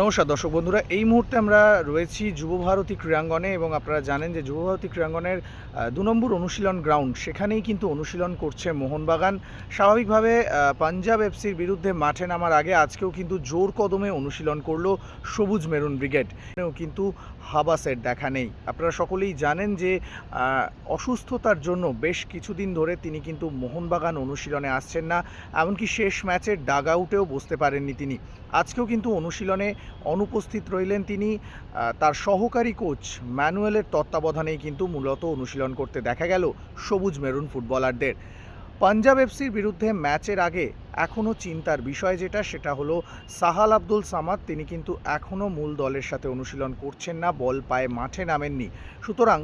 নমস্কার দর্শক বন্ধুরা, এই মুহূর্তে আমরা রয়েছি যুবভারতী ক্রীড়াঙ্গনে এবং আপনারা জানেন যে যুবভারতী ক্রীড়াঙ্গনের দু নম্বর অনুশীলন গ্রাউন্ড সেখানেই কিন্তু অনুশীলন করছে মোহনবাগান। স্বাভাবিকভাবে পাঞ্জাব এফসির বিরুদ্ধে মাঠে নামার আগে আজকেও কিন্তু জোর কদমে অনুশীলন করল সবুজ মেরুন ব্রিগেড। কিন্তু হাবাসের দেখা নেই। আপনারা সকলেই জানেন যে অসুস্থতার জন্য বেশ কিছুদিন ধরে তিনি কিন্তু মোহনবাগান অনুশীলনে আসছেন না, এমনকি শেষ ম্যাচের ডাগ আউটেও বসতে পারেননি তিনি। আজকেও কিন্তু অনুশীলনে অনুপস্থিত রইলেন তিনি। তার সহকারী কোচ ম্যানুয়েলের তত্ত্বাবধানেই কিন্তু মূলত অনুশীলন করতে দেখা গেল সবুজ মেরুন ফুটবলারদের। পাঞ্জাব এফসির বিরুদ্ধে ম্যাচের আগে এখনও চিন্তার বিষয় যেটা, সেটা হলো সাহাল আব্দুল সামাদ। তিনি কিন্তু এখনও মূল দলের সাথে অনুশীলন করছেন না, বল পায়ে মাঠে নামেননি। সুতরাং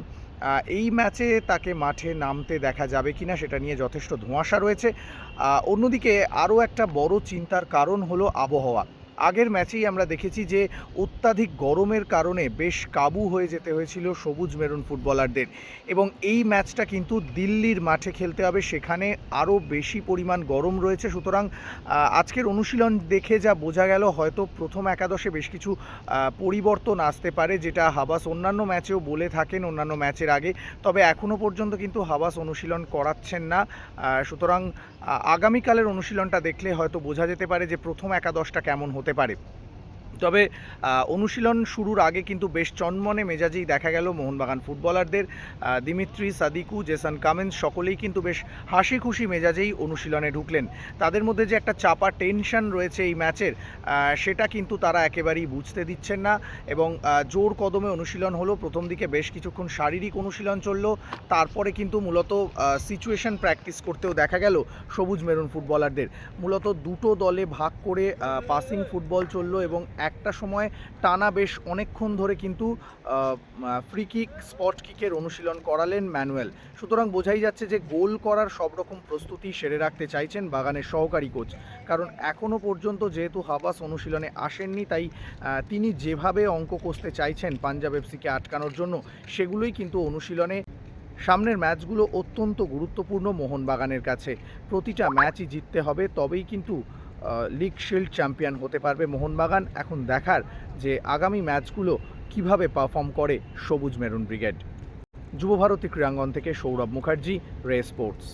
এই ম্যাচে তাকে মাঠে নামতে দেখা যাবে কিনা সেটা নিয়ে যথেষ্ট ধোঁয়াশা রয়েছে। অন্যদিকে আরও একটা বড় চিন্তার কারণ হলো আবহাওয়া। আগের ম্যাচেই আমরা দেখেছি যে অত্যাধিক গরমের কারণে বেশ কাবু হয়ে যেতে হয়েছিল সবুজ মেরুন ফুটবলারদের। এবং এই ম্যাচটা কিন্তু দিল্লির মাঠে খেলতে হবে, সেখানে আরও বেশি পরিমাণ গরম রয়েছে। সুতরাং আজকের অনুশীলন দেখে যা বোঝা গেল, হয়তো প্রথম একাদশে বেশ কিছু পরিবর্তন আসতে পারে, যেটা হাবাস অন্যান্য ম্যাচেও বলে থাকেন অন্যান্য ম্যাচের আগে। তবে এখনও পর্যন্ত কিন্তু হাবাস অনুশীলন করাচ্ছেন না। সুতরাং আগামীকালের অনুশীলনটা দেখলে হয়তো বোঝা যেতে পারে যে প্রথম একাদশটা কেমন হতে পারে। তবে অনুশীলন শুরুর আগে কিন্তু বেশ চনমনে মেজাজেই দেখা গেল মোহনবাগান ফুটবলারদের। দিমিত্রি, সাদিকু, জেসান কামেন্স সকলেই কিন্তু বেশ হাসি খুশি মেজাজেই অনুশীলনে ঢুকলেন। তাদের মধ্যে যে একটা চাপা টেনশন রয়েছে এই ম্যাচের সেটা কিন্তু তারা একেবারেই বুঝতে দিচ্ছেন না এবং জোর কদমে অনুশীলন হলো। প্রথম দিকে বেশ কিছুক্ষণ শারীরিক অনুশীলন চলল। তারপরে কিন্তু মূলত সিচুয়েশন প্র্যাকটিস করতেও দেখা গেল সবুজ মেরুন ফুটবলারদের। মূলত দুটো দলে ভাগ করে পাসিং ফুটবল চলল এবং একটা সময় টানা বেশ অনেকক্ষণ ধরে কিন্তু ফ্রি কিক স্পট কিকের অনুশীলন করালেন ম্যানুয়েল। সুতরাং বোঝাই যাচ্ছে যে গোল করার সব রকম প্রস্তুতি সেরে রাখতে চাইছেন বাগানের সহকারী কোচ কারণ এখনও পর্যন্ত যেহেতু হাবাস অনুশীলনে আসেননি, তাই তিনি যেভাবে অঙ্ক কষতে চাইছেন পাঞ্জাব এফসিকে আটকানোর জন্য, সেগুলোই কিন্তু অনুশীলনে সামনের ম্যাচগুলো অত্যন্ত গুরুত্বপূর্ণ মোহনবাগানের কাছে। প্রতিটা ম্যাচই জিততে হবে, তবেই কিন্তু লিগ শিল্ড চ্যাম্পিয়ন হতে পারবে মোহনবাগান। এখন দেখার যে আগামী ম্যাচগুলো কীভাবে পারফর্ম করে সবুজ মেরুন ব্রিগেড। যুবভারতী ক্রীড়াঙ্গন থেকে সৌরভ মুখার্জি, রে স্পোর্টস।